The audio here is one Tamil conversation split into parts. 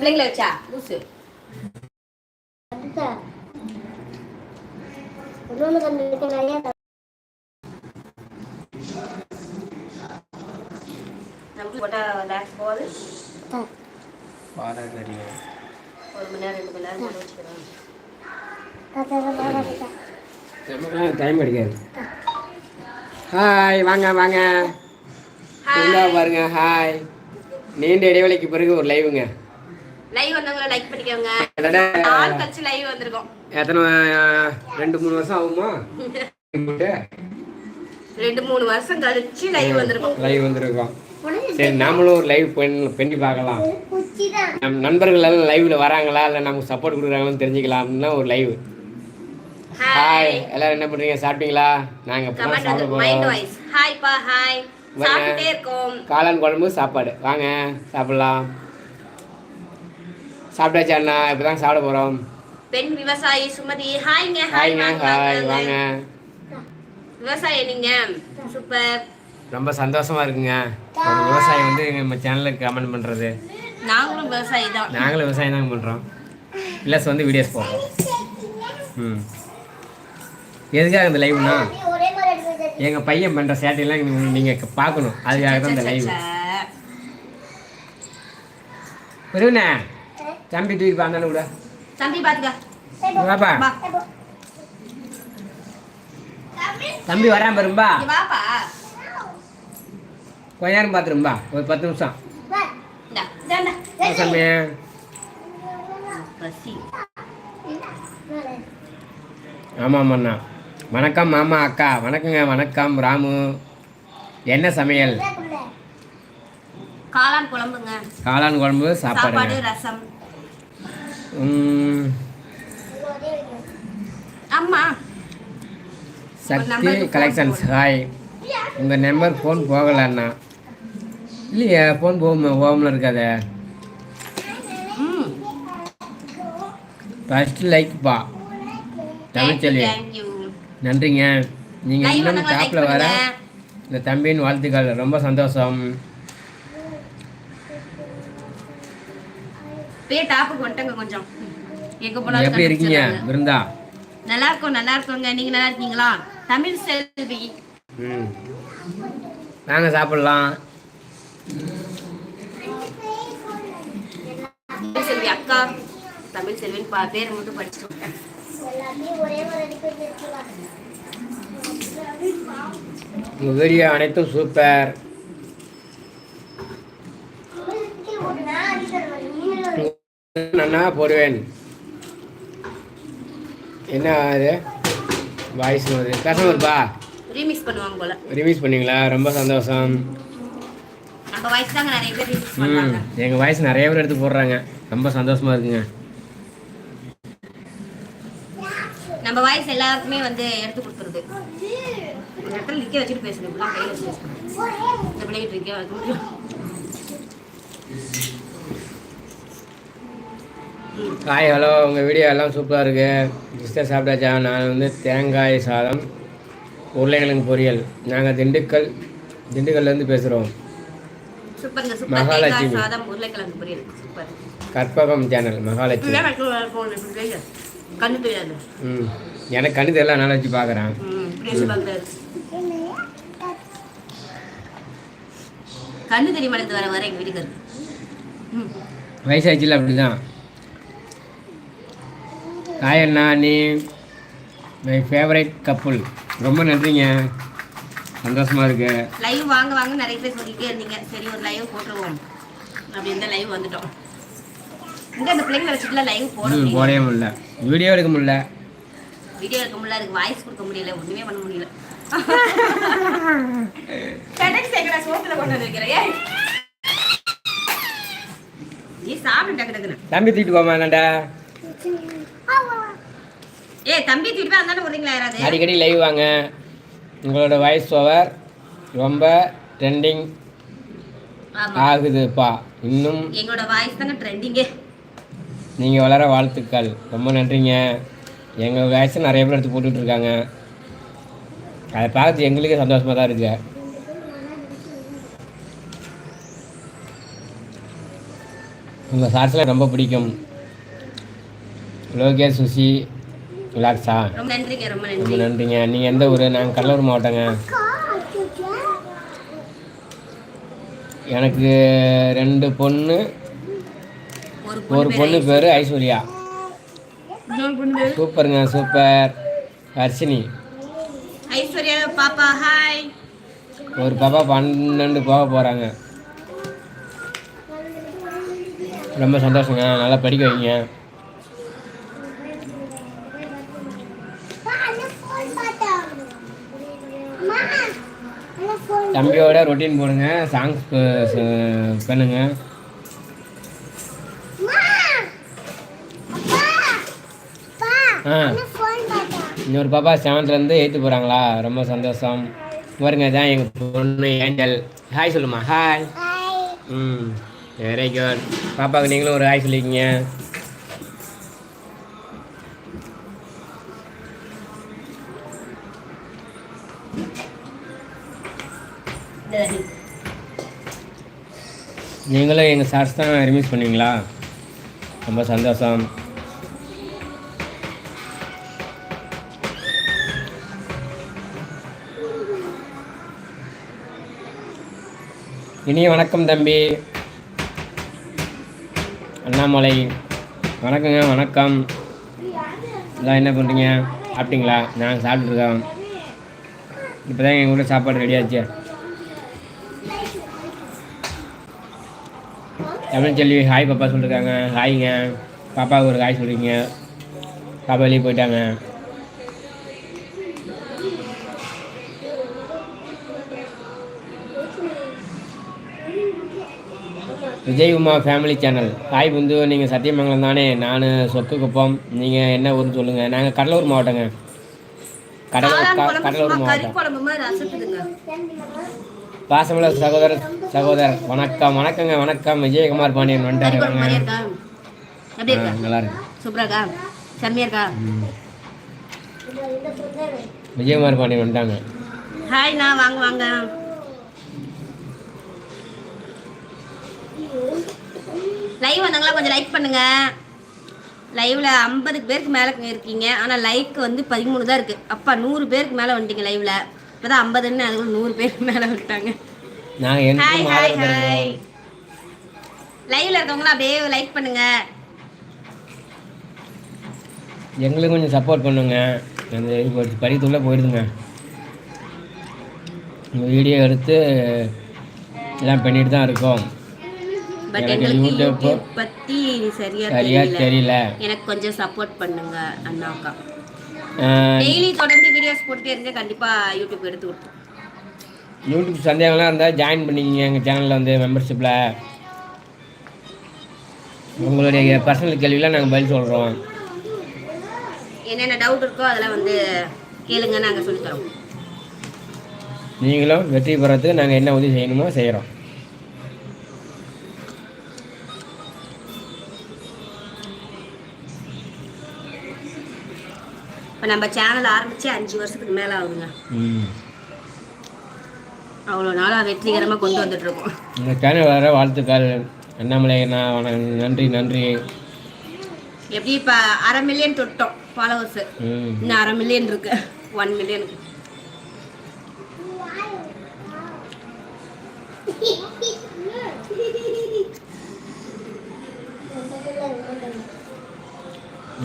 பிள்ளைங்கள வச்சா? லூசு. டைம் கிடைக்காது. ஹாய் வாங்க வாங்க. பாருங்க ஹாய் நீண்ட இடைவெளிக்கு பிறகு ஒரு லைவுங்க லைவ் வந்தவங்கள லைக் பண்ணிக்கோங்க. ஆள் கழிச்சு லைவ் வந்திருக்கோம். எத்தனை ரெண்டு மூணு வருஷம் ஆகுமா? ரெண்டு மூணு வருஷம் கழிச்சு லைவ் வந்திருக்கோம். லைவ் வந்திருக்கோம். சரி நாமளும் ஒரு லைவ் பண்ணி பார்க்கலாம். நம் நண்பர்கள் எல்லாம் லைவ்ல வராங்களா? இல்லை நமக்கு சப்போர்ட் கொடுக்குறாங்களான்னு தெரிஞ்சுக்கலாம்னா ஒரு லைவ் ஹாய் எல்லாரும் என்ன பண்றீங்க? சாப்பிட்டீங்களா? நாங்க சாப்பிட போறோம். ஹாய் பா ஹாய் வாங்க. சாப்பிட்டுட்டே இருக்கோம். காளான் குழம்பு சாப்பாடு. வாங்க சாப்பிடலாம். சாப்பிட்டாச்சா அண்ணா இப்பதான் சாப்பிட போறோம். பெண் விவசாயி சுமதி ஹாய்ங்க ஹாய் ஹாய் வாங்க. விவசாயி நீங்க? சூப்பர். ரொம்ப சந்தோஷமா இருக்குங்க. ஒரு விவசாயி வந்து நம்ம சேனலுக்கு கமெண்ட் பண்றது. நாங்களும் விவசாயி தான். நாங்களும் விவசாயம் தாங்க பண்றோம். ப்ளஸ் வந்து வீடியோஸ் போடுறோம். ம். எதுக்காக இந்த லைவ்னா ஒரே மாதிரி எடுத்து வச்சிருக்கீங்க. எங்க பையன் பண்ற சேட்டையெல்லாம் நீங்க- நீங்க பார்க்கணும். அதுக்காக தான் இந்த லைவ் பெருவண்ணே தம்பி தூக்கி பார்த்தானே விட. தம்பி பாத்துக்க. வாப்பா. தம்பி வராம இங்க வாப்பா. கொஞ்ச நேரம் பார்த்துரும்பா ஒரு பத்து நிமிஷம். வா. இந்தா, இந்தா, இந்தா. வா சாமி பசி. வா. ஆமாம் அண்ணா. வணக்கம் மாமா அக்கா. வணக்கங்க வணக்கம் ராமு. என்ன சமையல். காளான் குழம்புங்க. காளான் குழம்பு சாப்பாடு ரசம் ம், இங்க ஒரே வைக்கணும். அம்மா சக்தி கலெக்ஷன்ஸ் ஹாய் உங்கள் நம்பர் ஃபோன் போகல அண்ணா. இல்லையே ஃபோன் போகும்? போகாமல் இருக்காதே. ம் ஃபர்ஸ்ட் லைக் பா. தமிழ்ச்செல்வி. நன்றிங்க. நீங்கள் இன்னும் டாப்பில் வர இந்த தம்பியின் வாழ்த்துக்கள். ரொம்ப சந்தோஷம். பேர் டாப்புக்கு வந்துட்டங்க கொஞ்சம். எங்க போனாலும் எப்படி இருக்கீங்க. விருந்தா? நல்லா இருக்கும் நல்லா இருக்கோங்க நீங்க நல்லா இருக்கீங்களா? தமிழ் செல்வி. ம். வாங்க சாப்பிட்லாம். தமிழ் செல்வி அக்கா தமிழ் செல்வின்னு பா பேர் மட்டும் படிச்சுட்டு விட்டேன். எல்லாத்தையும் ஒரே மாதிரி எடுத்து வச்சிருக்கீங்களா? உங்கள் வீடியோ அனைத்தும் சூப்பர் கீழே போட்டு நான் அடி தருவேன். நீங்களும் நன்னா போடுவேன். என்ன அது? வாய்ஸ் வருது கஷ்டம் இருப்பா. ரீமிக்ஸ் பண்ணுவாங்க போல. ரிலீஸ் பண்ணீங்களா? ரொம்ப சந்தோஷம். நம்ம வயசு தாங்க நிறைய பேர் ரீமிக்ஸ் பண்ணுவாங்க எங்கள் வாய்ஸ் நிறைய பேர் எடுத்து போடுறாங்க. ரொம்ப சந்தோஷமா இருக்குங்க. நம்ம வாய்ஸ் எல்லாருக்குமே வந்து எடுத்து கொடுத்துருது ஒரு இடத்துல நிக்க வச்சுட்டு பேசணும் இப்படிலாம் கையில வச்சு பேசணும் இந்த பிள்ளைகிட்ட இருக்க வைக்க முடியும் ஹாய் ஹலோ உங்கள் வீடியோ எல்லாம் சூப்பராக இருக்குது சிஸ்டர் சாப்பிட்டாச்சா? நான் வந்து தேங்காய் சாதம் உருளைக்கிழங்கு பொரியல். நாங்கள் திண்டுக்கல் திண்டுக்கல்லேருந்து பேசுகிறோம் மகாலட்சுமி. கற்பகம் சேனல் மகாலட்சுமி. ம். எனக்கு கண்ணு தெரியல அதனால வச்சு பார்க்குறேன். கண்ணு தெரிய மாட்டேங்குது வர வர எங்க வீட்டுக்கு வயசாச்சுல அப்படி தான் ஹாய் அண்ணா. நீ மை ஃபேவரைட் கப்புள் ரொம்ப நன்றிங்க. சந்தோஷமாக இருக்கு. லைவ் வாங்க வாங்க நிறைய பேர் சொல்லிட்டே இருந்தீங்க. சரி ஒரு லைவ் போட்டுருவோம். அப்படி இருந்தா லைவ் வந்துட்டோம். இங்க அந்த பிள்ளைங்களை வச்சுட்டுலாம் லைவ் போட ம் முடியல. போடவே முடியல. வீடியோ எடுக்க முடியல. வீடியோ எடுக்க முடியல. அதுக்கு வாய்ஸ் கொடுக்க முடியல. ஒண்ணுமே பண்ண முடியல. கடைக்கு சேர்க்கடா சோத்துல கொண்டு வந்து வைக்கிறேன் ஏய். நீ சாப்பிட்டு டக்கு டக்குன்னு. தம்பி தூக்கிட்டு போமா என்னடா ஏய் தம்பி போய் அந்தாண்ட போறீங்களா யாராவது? அடிக்கடி லைவ் வாங்க. உங்களோட வாய்ஸ் ஓவர் ரொம்ப ட்ரெண்டிங் ஆகுதுப்பா. இன்னும் எங்களோட வாய்ஸ் தாங்க ட்ரெண்டிங்கே நீங்கள் வளர வாழ்த்துக்கள். ரொம்ப நன்றிங்க. எங்கள் வாய்ஸ் நிறைய பேர் எடுத்து போட்டுட்டு இருக்காங்க அதை பார்த்து எங்களுக்கே சந்தோஷமாக தான் இருக்கு. உங்கள் ஷார்ட்ஸில் ரொம்ப பிடிக்கும். லோகேஷ் சுஷி ரொம்ப நன்றிங்க ரொம்ப ரொம்ப நன்றி நன்றிங்க. நீங்கள் எந்த ஊர்? நாங்கள் கடலூர் மாவட்டங்க. எனக்கு ரெண்டு பொண்ணு ஒரு பொண்ணு பேர் ஐஸ்வர்யா. இன்னொரு பொண்ணு பேரு? சூப்பருங்க சூப்பர். ஹர்ஷினி ஐஸ்வர்யா பாப்பா ஹாய் ஒரு பாப்பா பன்னெண்டு போக போகிறாங்க ரொம்ப சந்தோஷங்க. நல்லா படிக்க வைங்க. தம்பியோட ரொட்டீன் போடுங்க சாங்ஸ் பண்ணுங்க ஆ. இன்னொரு பாப்பா செவன்த்லேருந்து எயித்து போகிறாங்களா ரொம்ப சந்தோஷம். பாருங்க தான் எங்கள் பொண்ணு ஏஞ்சல். ஹாய் சொல்லுமா ஹாய் ம் வெரி குட் பாப்பாவுக்கு நீங்களும் ஒரு ஹாய் சொல்லிக்கிங்க. நீங்களும் எங்கள் சார்ஸ் தான் ரிமீஸ் பண்ணுவீங்களா? ரொம்ப சந்தோஷம். இனிய வணக்கம் தம்பி. அண்ணாமலை. வணக்கங்க வணக்கம். எல்லாம் என்ன பண்ணுறீங்க சாப்பிட்டீங்களா? நாங்கள் சாப்பிட்ருக்கோம் இப்போ தான் எங்கள் கூட சாப்பாடு ரெடி ஆச்சு. தமிழ் செல்வி ஹாய் பாப்பா சொல்லியிருக்காங்க ஹாய்ங்க பாப்பாவுக்கு ஒரு ஹாய் சொல்கிறீங்க பாப்பா வெளியே போயிட்டாங்க. Vijay Uma family channel hi புந்து நீங்கள் சத்தியமங்கலம் தானே? நான் சொக்கு குப்பம். நீங்கள் என்ன ஊர்னு சொல்லுங்கள் நாங்கள் கடலூர் மாவட்டங்க. கடலூர் கடலூர் மாவட்டம். பாசமுள்ள சகோதரர் சகோதரர். வணக்கம் வணக்கங்க வணக்கம். விஜயகுமார் பாண்டியன் வந்துட்டாரு. நல்லா இருக்கு? சூப்பரா இருக்கா? செம்மையா. விஜயகுமார் பாண்டியன் வந்துட்டாங்க. ஹாய்ண்ணா வாங்க வாங்க. லைவ் வந்தாங்களா? கொஞ்சம் லைக் பண்ணுங்க. லைவ்ல ஐம்பதுக்கு பேருக்கு மேலே இருக்கீங்க. ஆனால் லைக் வந்து பதிமூணு தான் இருக்கு. அப்பா நூறு பேருக்கு மேலே வந்துட்டீங்க லைவ்ல இப்போதான் ஐம்பதுன்னு அதுக்குள்ள நூறு பேருக்கு மேலே வந்துட்டாங்க. நாங்கள் ஹாய் ஹாய் ஹாய் லைவ்ல இருக்கவங்களாம் அப்படியே லைக் பண்ணுங்க. எங்களுக்கு கொஞ்சம் சப்போர்ட் பண்ணுங்க. அந்த இப்போ படித்துள்ளே போயிடுதுங்க வீடியோ எடுத்து எல்லாம் பண்ணிட்டு தான் இருக்கோம். பட் எங்களுக்கு பத்தி சரியா தெரியல. எனக்கு கொஞ்சம் சப்போர்ட் பண்ணுங்க அண்ணாக்கா. டெய்லி தொடர்ந்து வீடியோஸ் போட்டுட்டே இருங்க. கண்டிப்பா யூடியூப் எடுத்து கொடுத்தோம் யூடியூப் சந்தேகம்லாம் இருந்தால் ஜாயின் பண்ணிக்கிங்க. எங்கள் சேனலில் வந்து மெம்பர்ஷிப்பில் உங்களுடைய பர்சனல் கேள்வியெலாம் நாங்கள் பதில் சொல்கிறோம் என்னென்ன டவுட் இருக்கோ அதெல்லாம் வந்து கேளுங்க நாங்கள் சொல்லித்தரோம். நீங்களும் வெற்றி பெறத்துக்கு நாங்கள் என்ன உதவி செய்யணுமோ செய்கிறோம் இப்போ நம்ம சேனல் ஆரம்பிச்சு அஞ்சு வருஷத்துக்கு மேலே ஆகுதுங்க. அவ்வளோ நாளாக வெற்றிகரமாக கொண்டு வந்துட்டு இருக்கோம். இந்த சேனல் வர வாழ்த்துக்கள். அண்ணாமலை அண்ணா வணக்கம். நன்றி நன்றி. எப்படி இப்போ அரை மில்லியன் தொட்டோம் ஃபாலோவர்ஸ் ம். இன்னும் அரை மில்லியன் இருக்கு. ஒன் மில்லியன்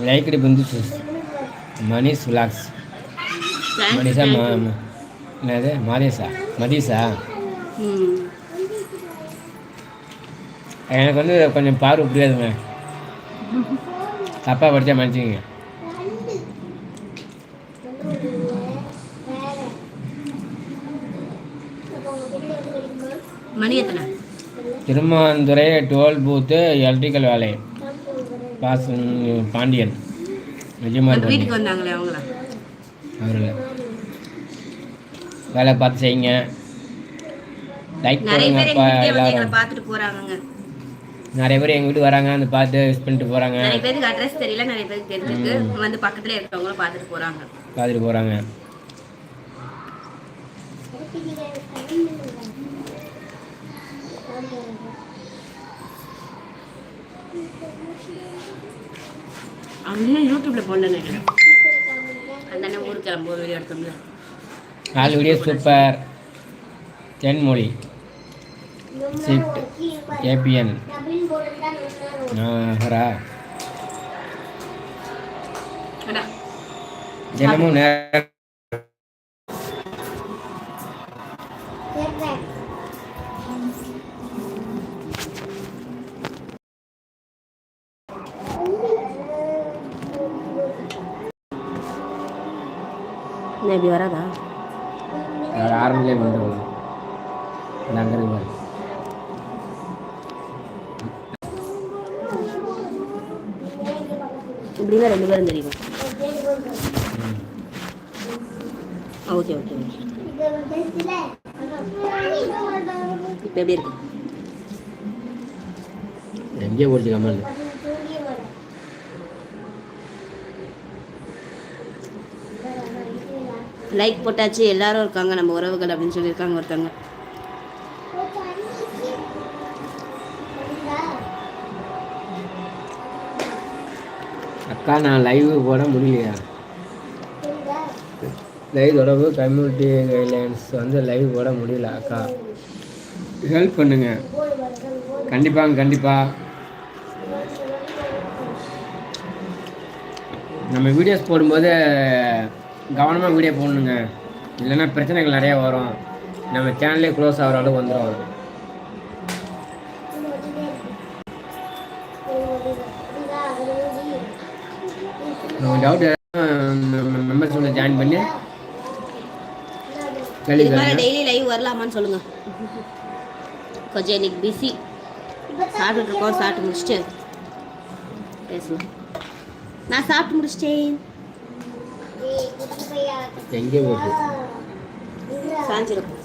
லைக் அடி வந்து மணிஷ் விலாக்ஸ் மணிஷா மா என்னது? மாதேஷா மதீஷா எனக்கு வந்து கொஞ்சம் பார்வை புரியாதுங்க. தப்பாக படித்தா மன்னிச்சிங்க திருமாந்துறை டோல் பூத்து எலக்ட்ரிக்கல் வேலை. பாஸ் பாண்டியன். வீட்டுக்கு வந்தாங்களே அவங்களா? அவரில் வேலை பார்த்து செய்யுங்க. லைக் பண்ணுங்கப்பா எங்க எல்லாரும். பார்த்துட்டு போறாங்கங்க. நிறைய பேர் எங்கள் வீட்டுக்கு வராங்க வந்து பார்த்து விஷ் பண்ணிட்டு போகிறாங்க நிறைய பேருக்கு அட்ரஸ் தெரியல நிறைய பேருக்கு தெரிஞ்சிருக்கு. வந்து பக்கத்துல இருக்கவங்களும் பார்த்துட்டு போறாங்க. பார்த்துட்டு போகிறாங்க அவனையும் யூடியூப்ல போடல நினைக்கிறேன். அந்த அண்ணன் ஊருக்கு கிளம்புவோம் வீடியோ எடுத்தோம்ல. நாலு video super Thenmozhi. Shift ABN double போட்டுதான் ஹரா அடா. தினமும் நேரம் இப்படி வராதா? ஆரம்பிலே பண்ணுறோம் அங்கே இருக்கு பாரு. இப்படின்னா ரெண்டு பேரும் தெரியும். ஓகே ஓகே இப்போ எப்படி இருக்கு? எங்கேயோ போச்சு கமல் தூங்கி வர லைக் போட்டாச்சு எல்லாரும் இருக்காங்க நம்ம உறவுகள் அப்படின்னு சொல்லியிருக்காங்க ஒருத்தவங்க. அக்கா நான் லைவ் போட முடியலையா? லைவ் தொடர்பு கம்யூனிட்டி கைட்லைன்ஸ் வந்து லைவ் போட முடியல அக்கா. ஹெல்ப் பண்ணுங்க. கண்டிப்பாங்க கண்டிப்பாக நம்ம வீடியோஸ் போடும்போது கவனமாக வீடியோ போடணுங்க. இல்லைன்னா பிரச்சனைகள் நிறையா வரும். நம்ம சேனலே க்ளோஸ் ஆகிற அளவுக்கு வந்துடும் டவுட் மெம்பர்ஸ் உள்ள ஜாயின் பண்ணி டெய்லி லைவ் வரலாமான்னு சொல்லுங்க. கொஞ்சம் இன்னைக்கு பிஸி சாப்பிட்டுட்டு இருக்கோம் சாப்பிட்டு முடிச்சுட்டு பேசலாம் நான் சாப்பிட்டு முடிச்சிட்டேன். எங்கே போகுது? சாஞ்சிருக்கும்.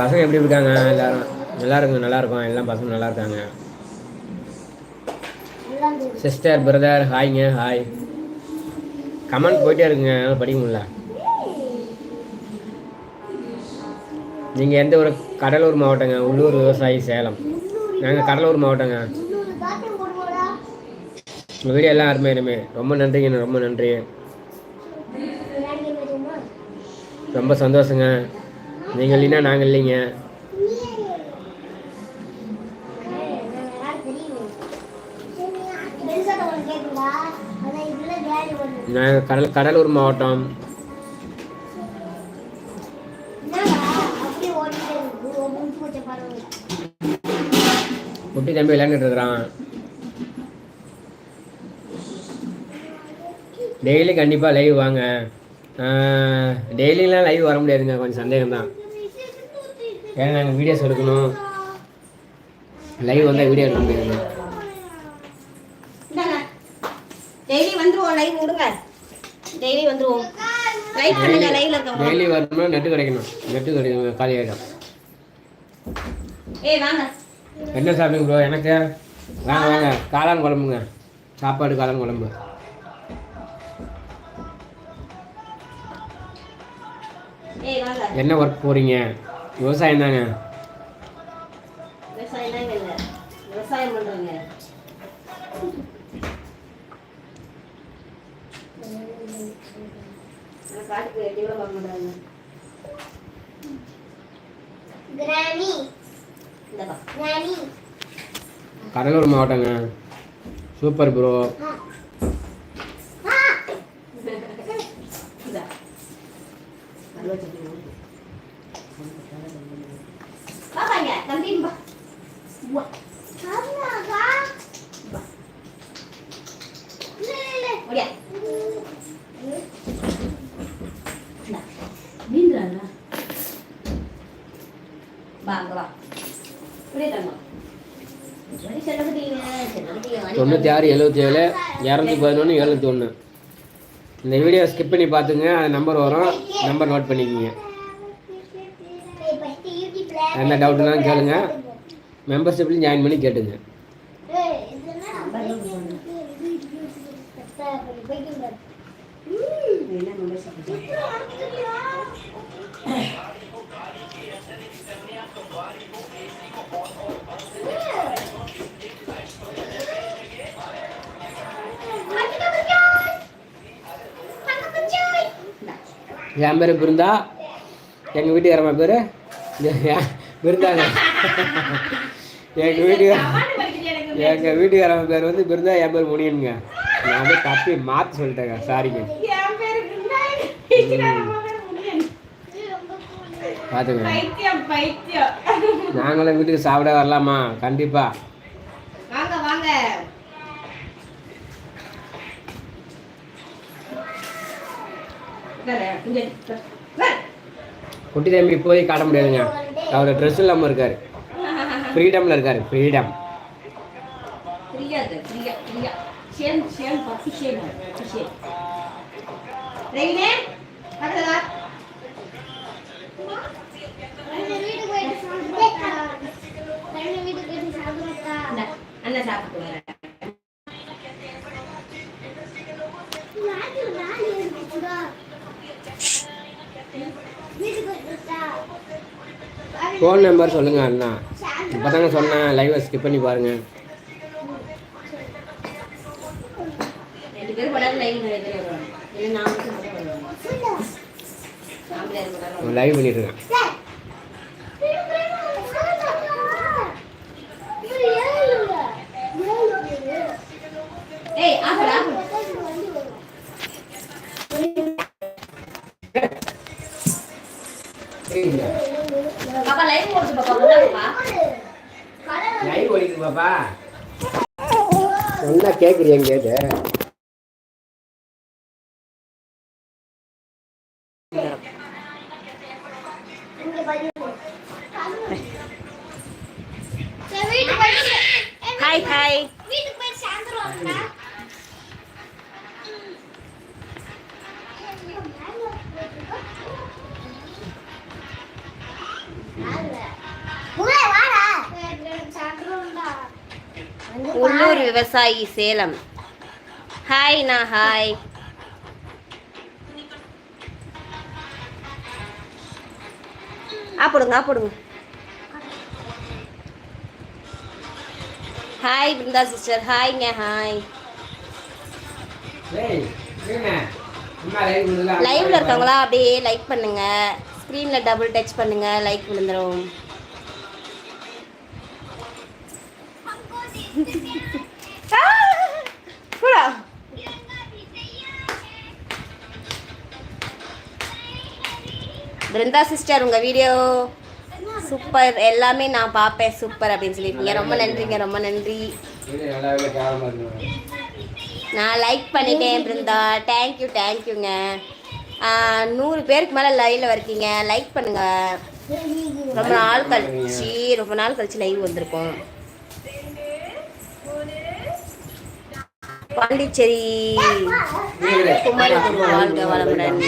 பசங்க எப்படி இருக்காங்க? எல்லாரும் நல்லா இருக்கும் நல்லா இருக்கும் எல்லாம் பசங்க நல்லா இருக்காங்க. சிஸ்டர் பிரதர் ஹாய்ங்க ஹாய் கமெண்ட் போயிட்டே இருக்குங்க. படிக்க முடியல. நீங்கள் எந்த ஒரு கடலூர் மாவட்டங்க. உள்ளூர் விவசாயி சேலம். நாங்கள் கடலூர் மாவட்டங்க. உங்கள் வீடியோ எல்லாம் அருமை அருமை ரொம்ப நன்றிங்க ரொம்ப நன்றி. ரொம்ப சந்தோஷங்க. நீங்கள் இல்லைன்னா நாங்கள் இல்லைங்க. நாங்கள் கடல் கடலூர் மாவட்டம். குட்டி தம்பி விளையாண்டுட்டு இருக்கிறான். டெய்லி கண்டிப்பாக லைவ் வாங்க. டெய்லிலாம் லைவ் வர முடியாதுங்க. கொஞ்சம் சந்தேகம் தான் ஏன்னா நாங்கள் வீடியோஸ் எடுக்கணும். லைவ் வந்தால் வீடியோ எடுக்க முடியாதுங்க. டெய்லி வந்துருவோம் லைவ் விடுங்க. டெய்லி வந்துருவோம். லைக் பண்ணுங்க லைவ்ல இருக்கவங்க. டெய்லி வரணும்னா நெட்டு கிடைக்கணும். நெட்டு கிடைக்கணும் காலி ஆகிடும் ஏய் வாங்க. என்ன சாப்பிடுங்க ப்ரோ எனக்கு வாங்க வாங்க. காளான் குழம்புங்க. சாப்பாடு காளான் குழம்பு. என்ன ஒர்க் போகிறீங்க விவசாயம் தாங்க விவசாயம் கடலூர் மாவட்டங்க. சூப்பர் ப்ரோ வா அங்க வா இப்படியே தங்கம் சரி செல்லப்பட்டீங்க செல்லப்பட்டீங்க தொண்ணூற்றி ஆறு எழுபத்தி ஏழு இரநூத்தி பதினொன்று எழுபத்தி ஒன்று இந்த வீடியோ ஸ்கிப் பண்ணி பார்த்துங்க அது நம்பர் வரும். நம்பர் நோட் பண்ணிக்கோங்க. என்ன டவுட்னாலும் கேளுங்க. மெம்பர்ஷிப்லையும் ஜாயின் பண்ணி கேட்டுங்க. என்ன மெம்பர்ஷிப் என் பேர் பிருந்தா. எங்கள் வீட்டுக்காரம்மா பேர்? பிருந்தாங்க. எங்கள் வீட்டுக்கார எங்கள் வீட்டுக்காரம்மா பேர் வந்து பிருந்தா என் பேர் முனியனுங்க. நான் வந்து தப்பி மாற்றி சொல்லிட்டேங்க. சாரிங்க என் பேரு பிருந்தாயி. வீட்டுக்காரம்மா பேரு முனியன். பார்த்துங்க பைத்தியம் பைத்தியம். நாங்களும் வீட்டுக்கு சாப்பிட வரலாமா? கண்டிப்பாக வாங்க வாங்க உட்காரு, இங்க உட்காரு. குட்டி தம்பி போய் காட்ட முடியாதுங்க. அவர் ட்ரெஸ் இல்லாமல் இருக்கார். ஃப்ரீடமில் இருக்கார். ஃப்ரீடம் இருக்கு, ஃப்ரீயா, ஃபோன் நம்பர் சொல்லுங்கள் அண்ணா. இப்போ தாங்க சொன்னேன் லைவை ஸ்கிப் பண்ணி பாருங்கள் பேரும் படாது கேட்குறியா கேட்டு ஹாய் ஹாய் உள்ளூர் விவசாயி சேலம். ஹாய் நான் ஹாய் ஆப்பிடுங்க ஆப்பிடுங்க. ஹாய் பிருந்தா சிஸ்டர் ஹாய்ங்க ஹாய் லைவ்ல இருக்கவங்களா? அப்படியே லைக் பண்ணுங்க. ஸ்க்ரீன்ல டபுள் டச் பண்ணுங்க. லைக் விழுந்துரும். பிருந்தா சிஸ்டர் உங்கள் வீடியோ சூப்பர் எல்லாமே நான் பார்ப்பேன். சூப்பர் அப்படின்னு சொல்லியிருக்கீங்க ரொம்ப நன்றிங்க ரொம்ப நன்றி. நான் லைக் பண்ணிட்டேன் பிருந்தா. தேங்க்யூ தேங்க்யூங்க நூறு பேருக்கு மேலே லைவில் இருக்கீங்க. லைக் பண்ணுங்க. ரொம்ப நாள் கழிச்சு ரொம்ப நாள் கழிச்சு லைவ் வந்திருக்கோம். பாண்டிச்சேரி. குமரிபுரம் வாழ்க வளமுடன்.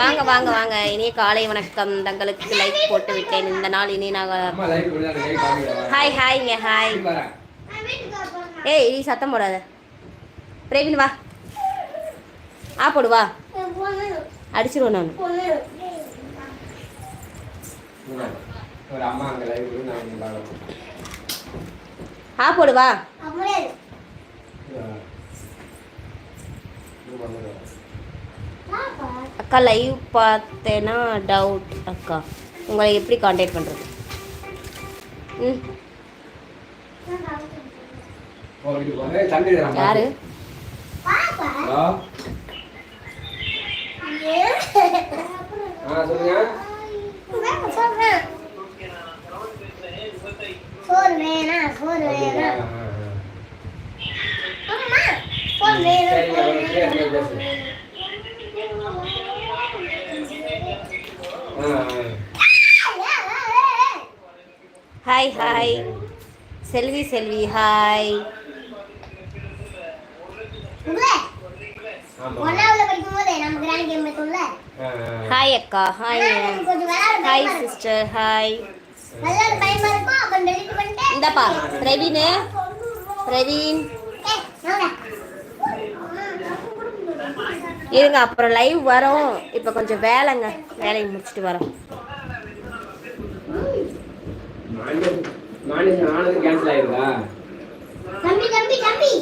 வாங்க வாங்க வாங்க. இனிய காலை வணக்கம். தங்களுக்கு லைக் போட்டு விட்டேன். இந்த நாள் இனி நாங்கள் ஹாய் ஹாய்ங்க ஹாய் ஏய் இனி சத்தம் போடாத. பிரவீன் வா. ஆ போடு வா. நான். ஆ போடு வா. அக்கா லைவ் பார்த்தேன்னா டவுட் அக்கா. உங்களை எப்படி காண்டாக்ட் பண்ணுறது ம். நான் காமிக்கிறேன். ஓ, வீட்டுக்கு போங்க. Hi hi Selvi Selvi hi. Hi அக்கா ஹாய் ஹாய். சிஸ்டர் ஹாய் இந்தாப்பா பிரவீன் பிரவீன். இருங்க அப்புறம் லைவ் வரோம். இப்போ கொஞ்சம் வேலைங்க. வேலையை முடிச்சுட்டு வரோம். கேன்சல் ஆயிருதா தம்பி தம்பி தம்பி.